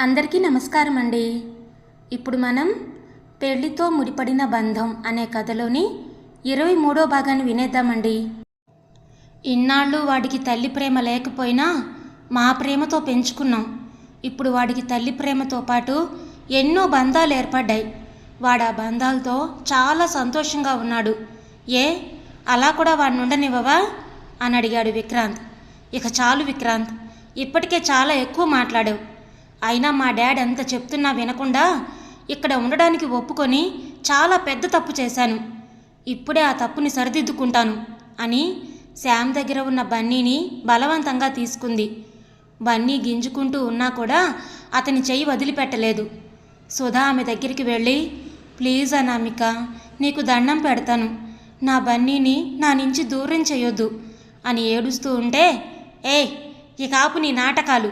అందరికీ నమస్కారం అండి ఇప్పుడు మనం పెళ్ళితో ముడిపడిన బంధం అనే కథలోని ఇరవై మూడో భాగాన్ని వినేద్దామండి. ఇన్నాళ్ళు వాడికి తల్లి ప్రేమ లేకపోయినా మా ప్రేమతో పెంచుకున్నాం. ఇప్పుడు వాడికి తల్లి ప్రేమతో పాటు ఎన్నో బంధాలు ఏర్పడ్డాయి. వాడు ఆ బంధాలతో చాలా సంతోషంగా ఉన్నాడు. ఏ? అలా కూడా వాడిని ఉండనివ్వవా? అని అడిగాడు విక్రాంత్. ఇక చాలు విక్రాంత్ ఇప్పటికే చాలా ఎక్కువ మాట్లాడావు. అయినా మా డాడ్ ఎంత చెప్తున్నా వినకుండా ఇక్కడ ఉండడానికి ఒప్పుకొని చాలా పెద్ద తప్పు చేశాను. ఇప్పుడే ఆ తప్పుని సరిదిద్దుకుంటాను అని శామ్ దగ్గర ఉన్న బన్నీని బలవంతంగా తీసుకుంది. బన్నీ గింజుకుంటూ ఉన్నా కూడా అతని చెయ్యి వదిలిపెట్టలేదు. సుధా ఆమె దగ్గరికి వెళ్ళి ప్లీజ్ అనామిక నీకు దండం పెడతాను. నా బన్నీని నా నుంచి దూరం చేయొద్దు అని ఏడుస్తూ ఉంటే ఏ ఈ కాపు నీ నాటకాలు.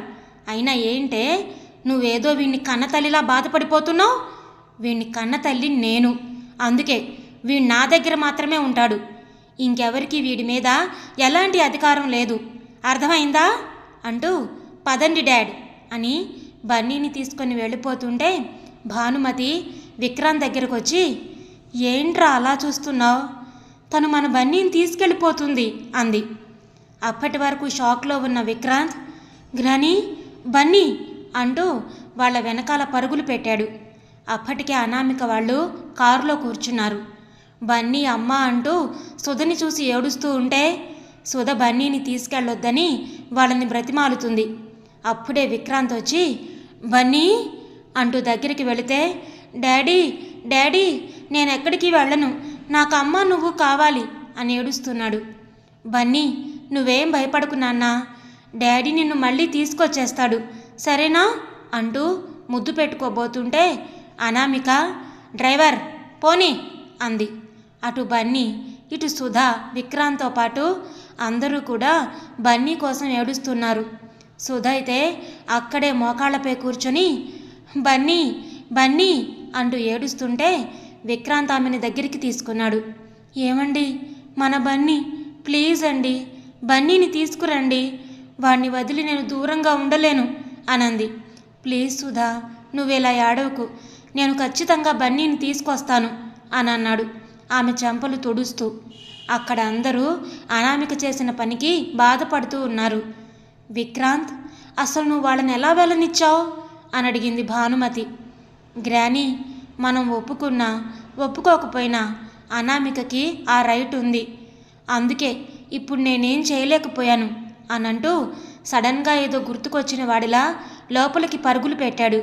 అయినా ఏంటే నువ్వేదో వీణ్ణి కన్నతల్లిలా బాధపడిపోతున్నావు? వీణ్ణి కన్నతల్లి నేను. అందుకే వీడు నా దగ్గర మాత్రమే ఉంటాడు. ఇంకెవరికి వీడి మీద ఎలాంటి అధికారం లేదు. అర్థమైందా? అంటూ పదండి డాడ్ అని బన్నీని తీసుకొని వెళ్ళిపోతుంటే భానుమతి విక్రాంత్ దగ్గరకు వచ్చి ఏంట్రా అలా చూస్తున్నావు? తను మన బన్నీని తీసుకెళ్ళిపోతుంది అంది. అప్పటి వరకు షాక్లో ఉన్న విక్రాంత్ గ్రాని బన్నీ అంటూ వాళ్ళ వెనకాల పరుగులు పెట్టాడు. అప్పటికే అనామిక వాళ్ళు కారులో కూర్చున్నారు. బన్నీ అమ్మ అంటూ సుధని చూసి ఏడుస్తూ ఉంటే సుధ బన్నీని తీసుకెళ్ళొద్దని వాళ్ళని బ్రతిమాలుతుంది. అప్పుడే విక్రాంత్ వచ్చి బన్నీ అంటూ దగ్గరికి వెళితే డాడీ డాడీ నేను ఎక్కడికి వెళ్ళను. నాకు అమ్మ నువ్వు కావాలి అని ఏడుస్తున్నాడు. బన్నీ నువ్వేం భయపడకు నాన్నా. డాడీ నిన్ను మళ్ళీ తీసుకొచ్చేస్తాడు. సరేనా? అంటూ ముద్దు పెట్టుకోబోతుంటే అనామిక డ్రైవర్ పోనీ అంది. అటు బన్నీ ఇటు సుధా విక్రాంత్తో పాటు అందరూ కూడా బన్నీ కోసం ఏడుస్తున్నారు. సుధ అయితే అక్కడే మోకాళ్ళపై కూర్చొని బన్నీ బన్నీ అంటూ ఏడుస్తుంటే విక్రాంత్ ఆమెని దగ్గరికి తీసుకున్నాడు. ఏమండి? మన బన్నీ ప్లీజ్ అండి బన్నీని తీసుకురండి. వాణ్ణి వదిలి నేను దూరంగా ఉండలేను. అనంది. ప్లీజ్ సుధా నువ్వెలా ఏడవకు. నేను ఖచ్చితంగా బన్నీని తీసుకొస్తాను అని అన్నాడు. ఆమె చెంపలు తుడుస్తూ. అక్కడ అందరూ అనామిక చేసిన పనికి బాధపడుతూ ఉన్నారు. విక్రాంత్ అసలు నువ్వు వాళ్ళని ఎలా వెళ్ళనిచ్చావు? అని అడిగింది భానుమతి. గ్రానీ మనం ఒప్పుకున్నా ఒప్పుకోకపోయినా అనామికకి ఆ రైట్ ఉంది. అందుకే ఇప్పుడు నేనేం చేయలేకపోయాను అనంటూ సడన్గా ఏదో గుర్తుకొచ్చిన వాడిలా లోపలికి పరుగులు పెట్టాడు.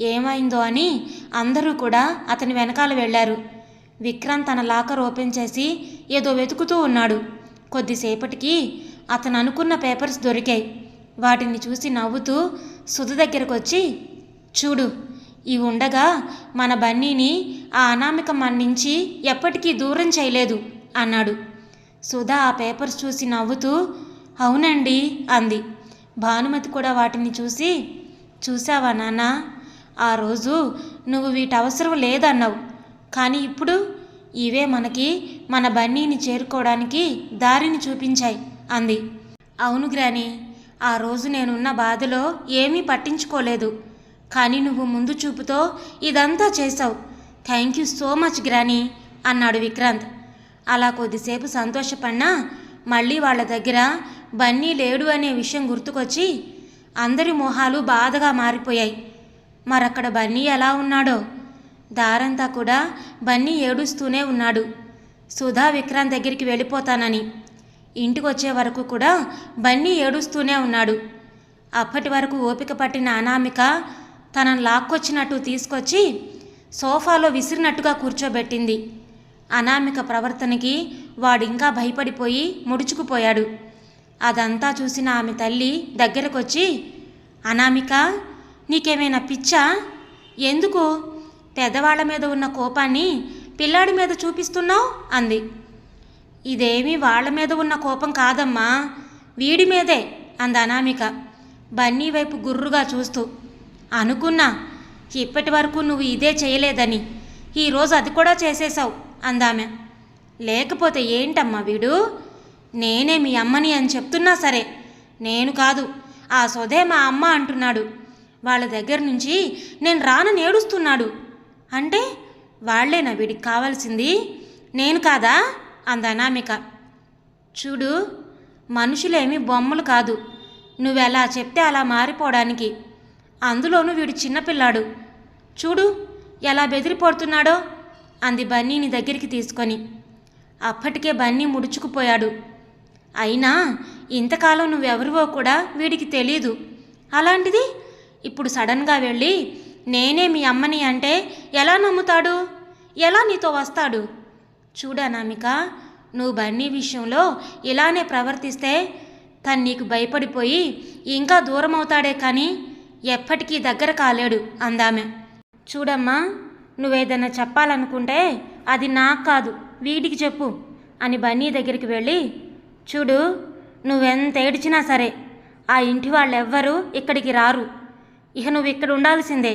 ఏమైందో అని అందరూ కూడా అతని వెనకాల వెళ్ళారు. విక్రాంత్ తన లాకర్ ఓపెన్ చేసి ఏదో వెతుకుతూ ఉన్నాడు. కొద్దిసేపటికి అతను అనుకున్న పేపర్స్ దొరికాయి. వాటిని చూసి నవ్వుతూ సుధ దగ్గరకు వచ్చి చూడు ఇవి ఉండగా మన బన్నీని ఆ అనామిక మన నుంచి ఎప్పటికీ దూరం చేయలేదు అన్నాడు. సుధా ఆ పేపర్స్ చూసి నవ్వుతూ అవునండి అంది. భానుమతి కూడా వాటిని చూసి చూసావా నాన్న? ఆ రోజు నువ్వు వీటి అవసరం లేదన్నావు. కానీ ఇప్పుడు ఇవే మనకి మన బన్నీని చేరుకోవడానికి దారిని చూపించాయి అంది. అవును గ్రాని ఆ రోజు నేనున్న బాధలో ఏమీ పట్టించుకోలేదు. కానీ నువ్వు ముందు చూపుతో ఇదంతా చేసావు థ్యాంక్ యూ సో మచ్ గ్రాని అన్నాడు విక్రాంత్. అలా కొద్దిసేపు సంతోషపడినా మళ్ళీ వాళ్ళ దగ్గర బన్నీ లేడు అనే విషయం గుర్తుకొచ్చి అందరి మొహాలు బాధగా మారిపోయాయి. మరక్కడ బన్నీ ఎలా ఉన్నాడో? దారంతా కూడా బన్నీ ఏడుస్తూనే ఉన్నాడు. సుధా విక్రాంత్ దగ్గరికి వెళ్ళిపోతానని. ఇంటికి వచ్చే వరకు కూడా బన్నీ ఏడుస్తూనే ఉన్నాడు. అప్పటి వరకు ఓపిక పట్టిన అనామిక తనను లాక్కొచ్చినట్టు తీసుకొచ్చి సోఫాలో విసిరినట్టుగా కూర్చోబెట్టింది. అనామిక ప్రవర్తనకి వాడింకా భయపడిపోయి ముడుచుకుపోయాడు. అదంతా చూసిన ఆమె తల్లి దగ్గరకొచ్చి అనామిక నీకేమైనా పిచ్చా? ఎందుకు? పెద్దవాళ్ళ మీద ఉన్న కోపాన్ని పిల్లాడి మీద చూపిస్తున్నావు? అంది. ఇదేమీ వాళ్ళ మీద ఉన్న కోపం కాదమ్మా వీడి మీదే అంది అనామిక బన్నీ వైపు గుర్రుగా చూస్తూ. అనుకున్నా ఇప్పటి వరకు నువ్వు ఇదే చేయలేదని ఈరోజు అది కూడా చేసేశావు అందామె. లేకపోతే ఏంటమ్మా వీడు? నేనే మీ అమ్మని అని చెప్తున్నా సరే. నేను కాదు ఆ సొదే మా అమ్మ అంటున్నాడు. వాళ్ళ దగ్గర నుంచి నేను రాను నేడుస్తున్నాడు అంటే వాళ్ళేనా వీడికి కావాల్సింది. నేను కాదా? అంద అనామిక. చూడు మనుషులేమి బొమ్మలు కాదు. నువ్వెలా చెప్తే అలా మారిపోవడానికి. అందులోనూ వీడు చిన్నపిల్లాడు. చూడు ఎలా బెదిరిపోతున్నాడో అంది బన్నీని దగ్గరికి తీసుకొని. అప్పటికే బన్నీ ముడుచుకుపోయాడు. అయినా ఇంతకాలం నువ్వెవరివో కూడా వీడికి తెలీదు. అలాంటిది ఇప్పుడు సడన్గా వెళ్ళి నేనే మీ అమ్మని అంటే ఎలా నమ్ముతాడు? ఎలా నీతో వస్తాడు? చూడనామిక నువ్వు బన్నీ విషయంలో ఇలానే ప్రవర్తిస్తే తను నీకు భయపడిపోయి ఇంకా దూరం అవుతాడే కానీ ఎప్పటికీ దగ్గర కాలేడు అందామె. చూడమ్మా నువ్వేదన్నా చెప్పాలనుకుంటే అది నాకు కాదు వీడికి చెప్పు అని బన్నీ దగ్గరికి వెళ్ళి చూడు నువ్వెంత ఏడిచినా సరే ఆ ఇంటి వాళ్ళెవ్వరూ ఇక్కడికి రారు. ఇక నువ్వు ఇక్కడ ఉండాల్సిందే.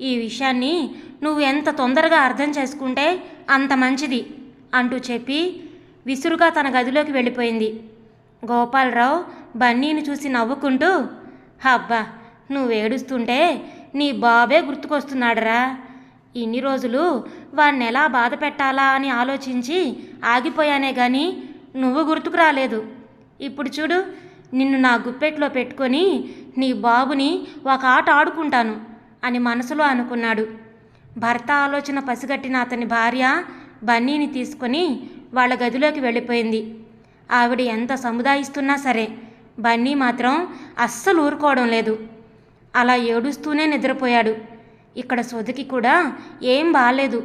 ఈ విషయాన్ని నువ్వు ఎంత తొందరగా అర్థం చేసుకుంటే అంత మంచిది అంటూ చెప్పి విసురుగా తన గదిలోకి వెళ్ళిపోయింది. గోపాలరావు బన్నీని చూసి నవ్వుకుంటూ అబ్బా నువ్వేడుస్తుంటే నీ బాబే గుర్తుకొస్తున్నాడరా. ఇన్ని రోజులు వాణ్ణి ఎలా బాధ పెట్టాలా అని ఆలోచించి ఆగిపోయానే గాని నువ్వు గుర్తుకు రాలేదు. ఇప్పుడు చూడు నిన్ను నా గుప్పెట్లో పెట్టుకొని నీ బాబుని ఒక ఆట ఆడుకుంటాను అని మనసులో అనుకున్నాడు. భర్త ఆలోచన పసిగట్టిన అతని భార్య బన్నీని తీసుకొని వాళ్ళ గదిలోకి వెళ్ళిపోయింది. ఆవిడ ఎంత సముదాయిస్తున్నా సరే బన్నీ మాత్రం అస్సలు ఊరుకోవడం లేదు. అలా ఏడుస్తూనే నిద్రపోయాడు. ఇక్కడ సొదికి కూడా ఏం బాలేదు.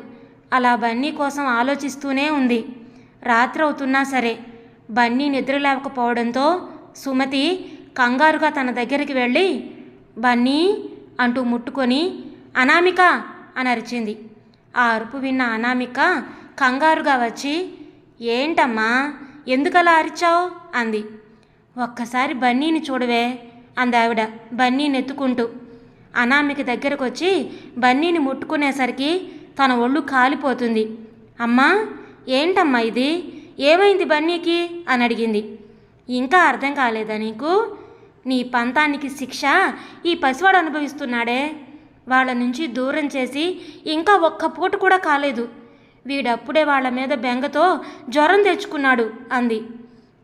అలా బన్నీ కోసం ఆలోచిస్తూనే ఉంది. రాత్రి అవుతున్నా సరే. బన్నీ నిద్ర లేకపోవడంతో సుమతి కంగారుగా తన దగ్గరికి వెళ్ళి బన్నీ అంటూ ముట్టుకొని అనామిక అని అరిచింది. ఆ అరుపు విన్న అనామిక కంగారుగా వచ్చి ఏంటమ్మా ఎందుకలా అరిచావు? అంది. ఒక్కసారి బన్నీని చూడవే అందావిడ బన్నీని ఎత్తుకుంటూ అనామిక దగ్గరకు వచ్చి బన్నీని ముట్టుకునేసరికి తన ఒళ్ళు కాలిపోతుంది. అమ్మా ఏంటమ్మా ఇది? ఏమైంది బన్నీకి? అని అడిగింది. ఇంకా అర్థం కాలేదా నీకు? నీ పంతానికి శిక్ష ఈ పసివాడు అనుభవిస్తున్నాడే. వాళ్ళ నుంచి దూరం చేసి ఇంకా ఒక్క పూట కూడా కాలేదు. వీడప్పుడే వాళ్ళ మీద బెంగతో జ్వరం తెచ్చుకున్నాడు అంది.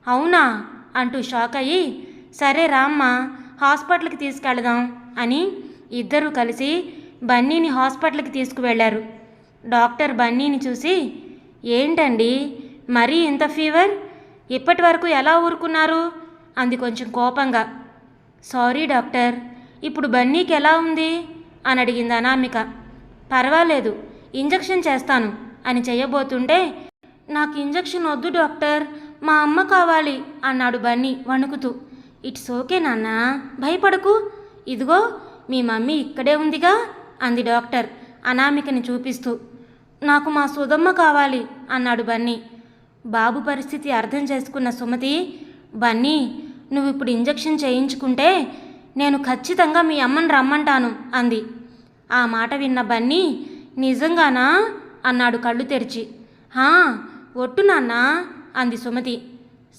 అవునా? అంటూ షాక్ అయ్యి సరే రామ్మా హాస్పిటల్కి తీసుకెళదాం అని ఇద్దరూ కలిసి బన్నీని హాస్పిటల్కి తీసుకువెళ్ళారు. డాక్టర్ బన్నీని చూసి ఏంటండి? మరీ ఇంత ఫీవర్? ఇప్పటి వరకు ఎలా ఊరుకున్నారు? అంది కొంచెం కోపంగా. సారీ డాక్టర్ ఇప్పుడు బన్నీకి ఎలా ఉంది? అని అడిగింది అనామిక. పర్వాలేదు ఇంజెక్షన్ చేస్తాను అని చెయ్యబోతుంటే నాకు ఇంజెక్షన్ వద్దు డాక్టర్ మా అమ్మ కావాలి అన్నాడు బన్నీ వణుకుతూ. ఇట్స్ ఓకే నాన్న భయపడకు. ఇదిగో మీ మమ్మీ ఇక్కడే ఉందిగా అంది డాక్టర్ అనామికని చూపిస్తూ. నాకు మా సుధమ్మ కావాలి అన్నాడు బన్నీ. బాబు పరిస్థితి అర్థం చేసుకున్న సుమతి బన్నీ నువ్వు ఇప్పుడు ఇంజెక్షన్ చేయించుకుంటే నేను ఖచ్చితంగా మీ అమ్మని రమ్మంటాను అంది. ఆ మాట విన్న బన్నీ నిజంగానా? అన్నాడు కళ్ళు తెరిచి. హా ఒట్టు నాన్నా అంది సుమతి.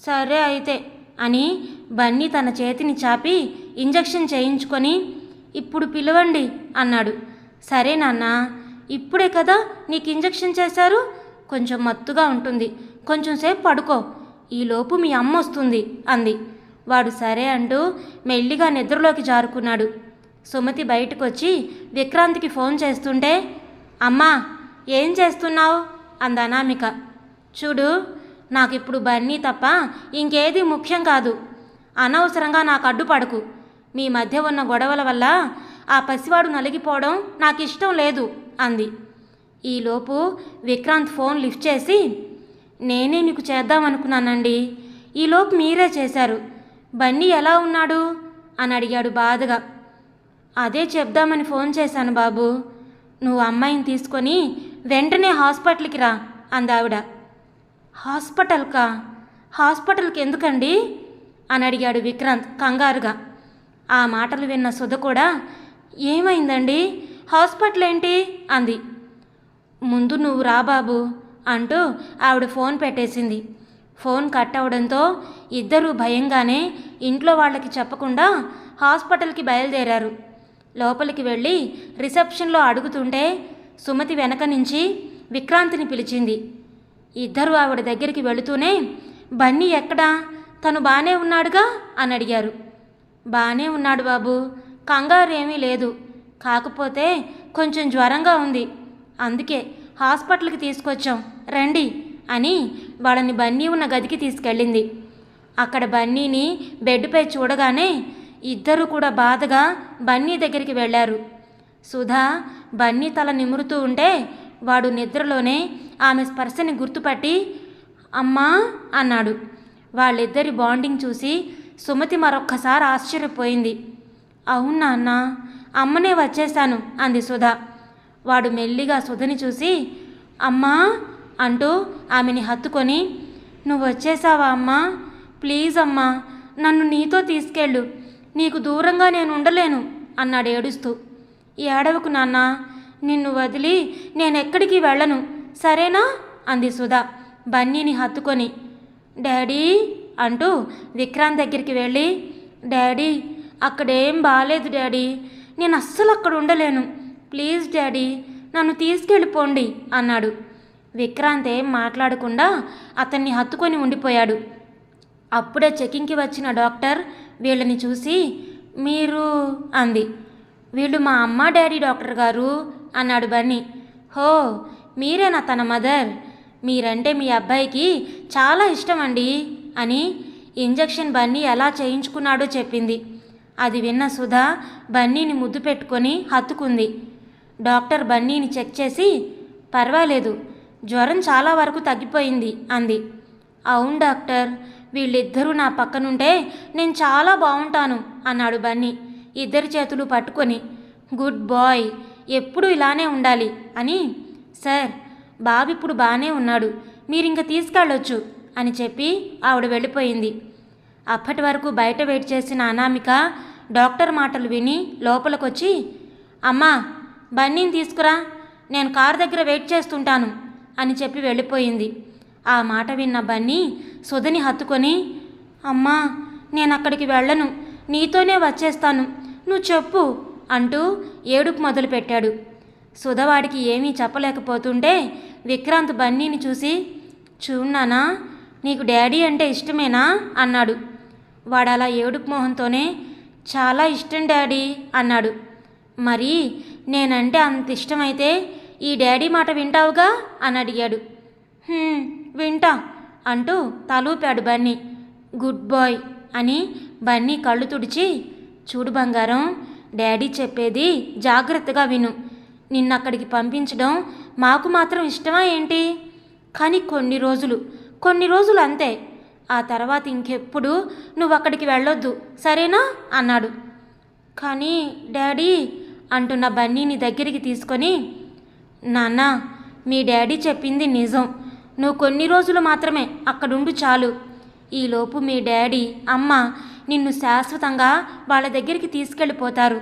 సరే అయితే అని బన్నీ తన చేతిని చాపి ఇంజెక్షన్ చేయించుకొని ఇప్పుడు పిలవండి అన్నాడు. సరే నాన్న ఇప్పుడే కదా నీకు ఇంజెక్షన్ చేశారు? కొంచెం మత్తుగా ఉంటుంది. కొంచెం సేపు పడుకో. ఈలోపు మీ అమ్మ వస్తుంది అంది. వాడు సరే అంటూ మెల్లిగా నిద్రలోకి జారుకున్నాడు. సుమతి బయటకొచ్చి విక్రాంత్కి ఫోన్ చేస్తుంటే అమ్మా ఏం చేస్తున్నావు? అంది అనామిక. చూడు నాకిప్పుడు బన్నీ తప్ప ఇంకేది ముఖ్యం కాదు. అనవసరంగా నాకు అడ్డుపడకు. మీ మధ్య ఉన్న గొడవల వల్ల ఆ పసివాడు నలిగిపోవడం నాకు ఇష్టం లేదు. అంది. ఈలోపు విక్రాంత్ ఫోన్ లిఫ్ట్ చేసి నేనే నీకు చేద్దామనుకున్నానండి. ఈలోపు మీరే చేశారు. బన్నీ ఎలా ఉన్నాడు? అని అడిగాడు బాధగా. అదే చెప్దామని ఫోన్ చేశాను బాబు. నువ్వు అమ్మాయిని తీసుకొని వెంటనే హాస్పిటల్కి రా అందావిడ హాస్పిటల్కా? హాస్పిటల్కి ఎందుకండి? అని అడిగాడు విక్రాంత్ కంగారుగా. ఆ మాటలు విన్న సుధ కూడా ఏమైందండి? హాస్పిటల్ ఏంటి అంది. ముందు నువ్వు రా బాబు అంటూ ఆవిడ ఫోన్ పెట్టేసింది. ఫోన్ కట్ అవడంతో ఇద్దరూ భయంగానే ఇంట్లో వాళ్ళకి చెప్పకుండా హాస్పిటల్కి బయలుదేరారు. లోపలికి వెళ్ళి రిసెప్షన్లో అడుగుతుంటే సుమతి వెనక నుంచి విక్రాంతిని పిలిచింది. ఇద్దరు ఆవిడ దగ్గరికి వెళుతూనే బన్నీ ఎక్కడా? తను బాగానే ఉన్నాడుగా? అని అడిగారు. బాగానే ఉన్నాడు బాబు. కంగారు ఏమీ లేదు. కాకపోతే కొంచెం జ్వరంగా ఉంది. అందుకే హాస్పిటల్కి తీసుకొచ్చాం. రండి అని వాళ్ళని బన్నీ ఉన్న గదికి తీసుకెళ్ళింది. అక్కడ బన్నీని బెడ్పై చూడగానే ఇద్దరు కూడా బాధగా బన్నీ దగ్గరికి వెళ్ళారు. సుధా బన్నీ తల నిమురుతూ ఉంటే వాడు నిద్రలోనే ఆమె స్పర్శని గుర్తుపట్టి అమ్మా అన్నాడు. వాళ్ళిద్దరి బాండింగ్ చూసి సుమతి మరొక్కసారి ఆశ్చర్యపోయింది. అవునా అన్నా? అమ్మనే వచ్చేసాను అంది సుధా. వాడు మెల్లిగా సుధని చూసి అమ్మా అంటూ ఆమెని హత్తుకొని నువ్వు వచ్చేసావా అమ్మా? ప్లీజ్ అమ్మా నన్ను నీతో తీసుకెళ్ళు. నీకు దూరంగా నేను ఉండలేను అన్నాడు ఏడుస్తూ. ఏడవకు నాన్న నిన్ను వదిలి నేనెక్కడికి వెళ్ళను సరేనా? అంది సుధా బన్నీని హత్తుకొని. డాడీ అంటూ విక్రాంత్ దగ్గరికి వెళ్ళి డాడీ అక్కడేం బాగాలేదు డాడీ నేను అస్సలు అక్కడ ఉండలేను. ప్లీజ్ డాడీ నన్ను తీసుకెళ్ళిపోండి అన్నాడు. విక్రాంత్ ఏం మాట్లాడకుండా అతన్ని హత్తుకొని ఉండిపోయాడు. అప్పుడే చెకింగ్కి వచ్చిన డాక్టర్ వీళ్ళని చూసి మీరు అంది. వీళ్ళు మా అమ్మ డాడీ డాక్టర్ గారు అన్నాడు బన్నీ. హో మీరేనా తన మదర్? మీరంటే మీ అబ్బాయికి చాలా ఇష్టం అండి అని ఇంజెక్షన్ బన్నీ ఎలా చేయించుకున్నాడో చెప్పింది. అది విన్న సుధా బన్నీని ముద్దు పెట్టుకొని హత్తుకుంది. డాక్టర్ బన్నీని చెక్ చేసి పర్వాలేదు జ్వరం చాలా వరకు తగ్గిపోయింది అంది. అవును డాక్టర్ వీళ్ళిద్దరూ నా పక్కనుంటే నేను చాలా బాగుంటాను అన్నాడు బన్నీ ఇద్దరి చేతులు పట్టుకొని. గుడ్ బాయ్ ఎప్పుడు ఇలానే ఉండాలి అని. సార్ బాబు ఇప్పుడు బాగానే ఉన్నాడు మీరింక తీసుకెళ్ళొచ్చు అని చెప్పి ఆవిడ వెళ్ళిపోయింది. అప్పటి వరకు బయట వెయిట్ చేసిన అనామిక డాక్టర్ మాటలు విని లోపలికొచ్చి అమ్మా బన్నీని తీసుకురా నేను కారు దగ్గర వెయిట్ చేస్తుంటాను అని చెప్పి వెళ్ళిపోయింది. ఆ మాట విన్న బన్నీ సుధని హత్తుకొని అమ్మా నేను అక్కడికి వెళ్ళను నీతోనే వచ్చేస్తాను నువ్వు చెప్పు అంటూ ఏడుపు మొదలుపెట్టాడు. సుధవాడికి ఏమీ చెప్పలేకపోతుంటే విక్రాంత్ బన్నీని చూసి చూన్నానా నీకు డాడీ అంటే ఇష్టమేనా? అన్నాడు. వాడలా ఏడుపు మొహంతోనే చాలా ఇష్టం డాడీ అన్నాడు. మరి నేనంటే అంత ఇష్టమైతే ఈ డాడీ మాట వింటావుగా? అని అడిగాడు. వింటా అంటూ తలూపాడు బన్నీ. గుడ్ బాయ్ అని బన్నీ కళ్ళు తుడిచి చూడు బంగారం డాడీ చెప్పేది జాగ్రత్తగా విను. నిన్నక్కడికి పంపించడం మాకు మాత్రం ఇష్టమా ఏంటి? కానీ కొన్ని రోజులు కొన్ని రోజులు అంతే. ఆ తర్వాత ఇంకెప్పుడు నువ్వు అక్కడికి వెళ్ళొద్దు సరేనా? అన్నాడు. కానీ డాడీ అంటున్న బన్నీని దగ్గరికి తీసుకొని నాన్న మీ డాడీ చెప్పింది నిజం. నువ్వు కొన్ని రోజులు మాత్రమే అక్కడుండు చాలు. ఈలోపు మీ డాడీ అమ్మ నిన్ను శాశ్వతంగా వాళ్ళ దగ్గరికి తీసుకెళ్ళిపోతారు.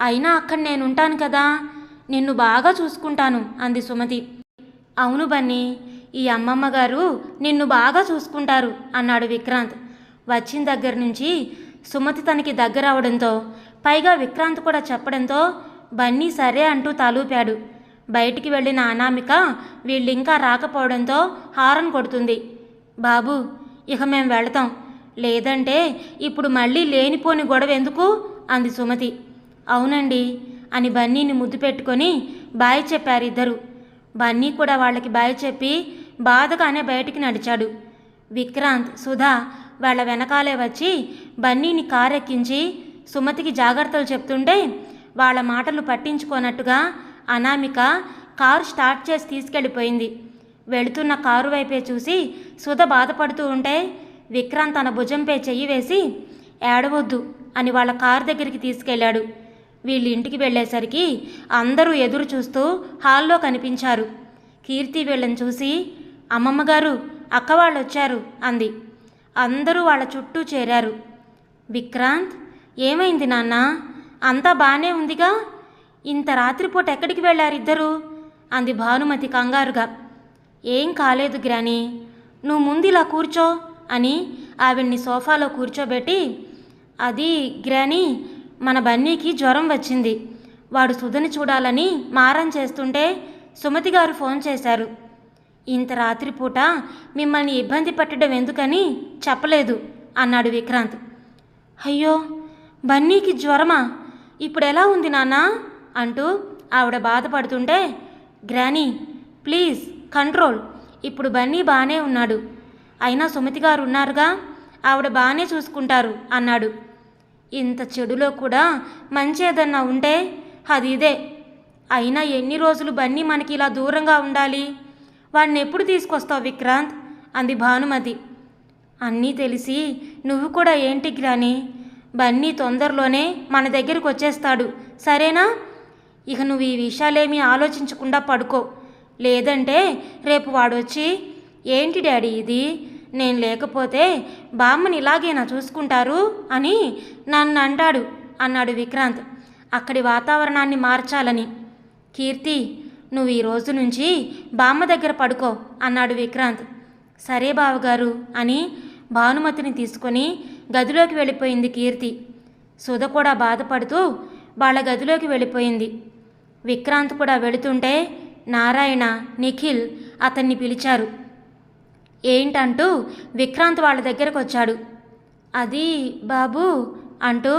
అయినా అక్కడ నేను ఉంటాను కదా నిన్ను బాగా చూసుకుంటాను అంది సుమతి. అవును బన్నీ ఈ అమ్మమ్మ గారు నిన్ను బాగా చూసుకుంటారు అన్నాడు విక్రాంత్. వచ్చిన దగ్గర నుంచి సుమతి తనకి దగ్గర అవడంతో పైగా విక్రాంత్ కూడా చెప్పడంతో బన్నీ సరే అంటూ తలూపాడు. బయటికి వెళ్ళిన అనామిక వీళ్ళింకా రాకపోవడంతో హారన్ కొడుతుంది. బాబు ఇక మేం వెళతాం. లేదంటే ఇప్పుడు మళ్ళీ లేనిపోని గొడవ ఎందుకు? అంది సుమతి. అవునండి అని బన్నీని ముద్దు పెట్టుకొని బాయ్ చెప్పారు ఇద్దరు. బన్నీ కూడా వాళ్ళకి బాయ్ చెప్పి బాధగానే బయటికి నడిచాడు. విక్రాంత్ సుధా వాళ్ళ వెనకాలే వచ్చి బన్నీని కారెక్కించి సుమతికి జాగ్రత్తలు చెప్తుంటే వాళ్ళ మాటలు పట్టించుకోనట్టుగా అనామిక కారు స్టార్ట్ చేసి తీసుకెళ్ళిపోయింది. వెళుతున్న కారు వైపే చూసి సుధ బాధపడుతూ ఉంటే విక్రాంత్ తన భుజంపై చెయ్యి వేసి ఏడవద్దు అని వాళ్ళ కారు దగ్గరికి తీసుకెళ్ళాడు. వీళ్ళ ఇంటికి వెళ్ళేసరికి అందరూ ఎదురు చూస్తూ హాల్లో కనిపించారు. కీర్తి వీళ్ళని చూసి అమ్మమ్మగారు అక్క వాళ్ళు వచ్చారు అంది. అందరూ వాళ్ళ చుట్టూ చేరారు. విక్రాంత్ ఏమైంది నాన్న? అంతా బాగానే ఉందిగా? ఇంత రాత్రిపూట ఎక్కడికి వెళ్ళారు ఇద్దరు అంది భానుమతి కంగారుగా. ఏం కాలేదు గ్రాని నువ్వు ముందు ఇలా కూర్చో అని ఆవిడ్ని సోఫాలో కూర్చోబెట్టి అది గ్రాని మన బన్నీకి జ్వరం వచ్చింది. వాడు సుధని చూడాలని మారం చేస్తుంటే సుమతి గారు ఫోన్ చేశారు. ఇంత రాత్రిపూట మిమ్మల్ని ఇబ్బంది పెట్టడం ఎందుకని చెప్పలేదు అన్నాడు విక్రాంత్. అయ్యో బన్నీకి జ్వరమా? ఇప్పుడు ఎలా ఉంది నాన్న? అంటూ ఆవిడ బాధపడుతుంటే గ్రానీ ప్లీజ్ కంట్రోల్. ఇప్పుడు బన్నీ బాగానే ఉన్నాడు. అయినా సుమతి గారు ఉన్నారుగా? ఆవిడ బాగానే చూసుకుంటారు అన్నాడు. ఇంత చెడులో కూడా మంచి ఏదన్నా ఉంటే అది ఇదే. అయినా ఎన్ని రోజులు బన్నీ మనకి ఇలా దూరంగా ఉండాలి? వాడిని ఎప్పుడు తీసుకొస్తావు విక్రాంత్? అంది భానుమతి. అన్నీ తెలిసి నువ్వు కూడా ఏంటి గ్రాని బన్నీ తొందరలోనే మన దగ్గరికి వచ్చేస్తాడు. సరేనా? ఇక నువ్వు ఈ విషయాలేమీ ఆలోచించకుండా పడుకో. లేదంటే రేపు వాడొచ్చి ఏంటి డాడీ ఇది? నేను లేకపోతే బామ్మని ఇలాగేనా చూసుకుంటారు అని నన్ను అంటాడు అన్నాడు విక్రాంత్. అక్కడి వాతావరణాన్ని మార్చాలని. కీర్తి నువ్వు ఈ రోజు నుంచి బామ్మ దగ్గర పడుకో అన్నాడు విక్రాంత్. సరే బావగారు అని భానుమతిని తీసుకొని గదిలోకి వెళ్ళిపోయింది కీర్తి. సుధ కూడా బాధపడుతూ వాళ్ళ గదిలోకి వెళ్ళిపోయింది. విక్రాంత్ కూడా వెళుతుంటే నారాయణ నిఖిల్ అతన్ని పిలిచారు. ఏంటంటూ విక్రాంత్ వాళ్ళ దగ్గరకు వచ్చాడు. అది బాబు అంటూ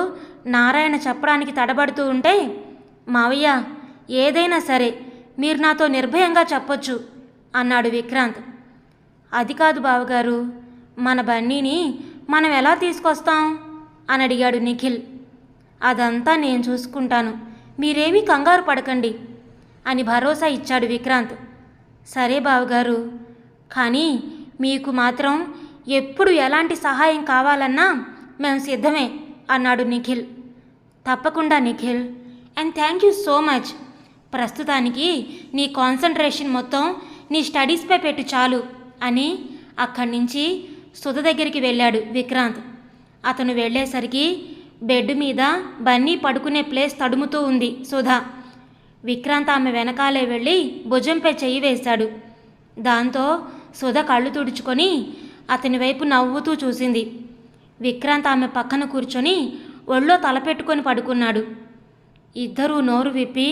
నారాయణ చెప్పడానికి తడబడుతూ ఉంటే మావయ్య ఏదైనా సరే మీరు నాతో నిర్భయంగా చెప్పొచ్చు అన్నాడు విక్రాంత్. అది కాదు బావగారు మన బన్నీని మనం ఎలా తీసుకొస్తాం? అని అడిగాడు నిఖిల్. అదంతా నేను చూసుకుంటాను మీరేమీ కంగారు పడకండి అని భరోసా ఇచ్చాడు విక్రాంత్. సరే బావగారు కానీ మీకు మాత్రం ఎప్పుడు ఎలాంటి సహాయం కావాలన్నా మేము సిద్ధమే అన్నాడు నిఖిల్. తప్పకుండా Nikhil and thank you so much ప్రస్తుతానికి నీ కాన్సన్ట్రేషన్ మొత్తం నీ స్టడీస్పై పెట్టు చాలు అని అక్కడి నుంచి సుధ దగ్గరికి వెళ్ళాడు విక్రాంత్. అతను వెళ్ళేసరికి బెడ్ మీద బన్నీ పడుకునే ప్లేస్ తడుముతూ ఉంది సుధ. విక్రాంత్ ఆమె వెనకాలే వెళ్ళి భుజంపై చెయ్యి వేశాడు. దాంతో సుధ కళ్ళు తుడుచుకొని అతని వైపు నవ్వుతూ చూసింది. విక్రాంత్ ఆమె పక్కన కూర్చొని ఒళ్ళో తలపెట్టుకొని పడుకున్నాడు. ఇద్దరూ నోరు విప్పి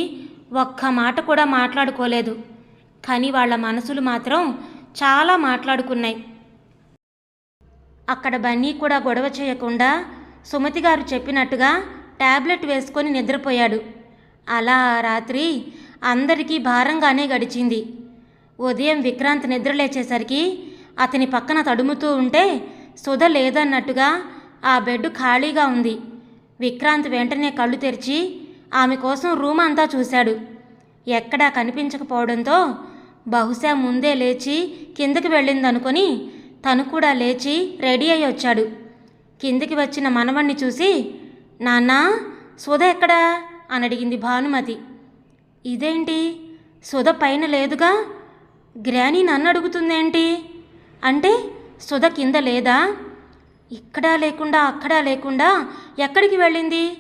ఒక్క మాట కూడా మాట్లాడుకోలేదు. కానీ వాళ్ళ మనసులు మాత్రం చాలా మాట్లాడుకున్నాయి. అక్కడ బన్నీ కూడా గొడవ చేయకుండా సుమతి గారు చెప్పినట్టుగా టాబ్లెట్ వేసుకొని నిద్రపోయాడు. అలా రాత్రి అందరికీ భారంగానే గడిచింది. ఉదయం విక్రాంత్ నిద్రలేచేసరికి అతని పక్కన తడుముతూ ఉంటే సుధ లేదన్నట్టుగా ఆ బెడ్ ఖాళీగా ఉంది. విక్రాంత్ వెంటనే కళ్ళు తెరిచి ఆమె కోసం రూమ్ అంతా చూశాడు. ఎక్కడా కనిపించకపోవడంతో బహుశా ముందే లేచి కిందకి వెళ్ళిందనుకొని తను కూడా లేచి రెడీ అయి వచ్చాడు. కిందికి వచ్చిన మనవణ్ణి చూసి నాన్నా సుధ ఎక్కడా? అని అడిగింది భానుమతి. ఇదేంటి? సుధ పైన లేదుగా? గ్రానీ నన్ను అడుగుతుందేంటి? అంటే సుధ కింద లేదా? ఇక్కడా లేకుండా అక్కడా లేకుండా ఎక్కడికి వెళ్ళింది?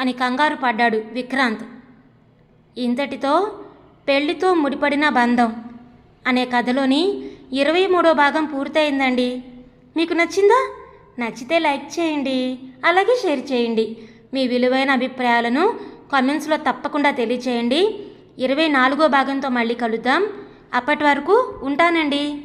అని కంగారు పడ్డాడు విక్రాంత్. ఇంతటితో పెళ్ళితో ముడిపడిన బంధం అనే కథలోని ఇరవై మూడో భాగం పూర్తయిందండి. మీకు నచ్చిందా? నచ్చితే లైక్ చేయండి అలాగే షేర్ చేయండి. మీ విలువైన అభిప్రాయాలను కామెంట్స్లో తప్పకుండా తెలియచేయండి. ఇరవై నాలుగో భాగంతో మళ్ళీ కలుద్దాం. అప్పటి వరకు ఉంటానండి.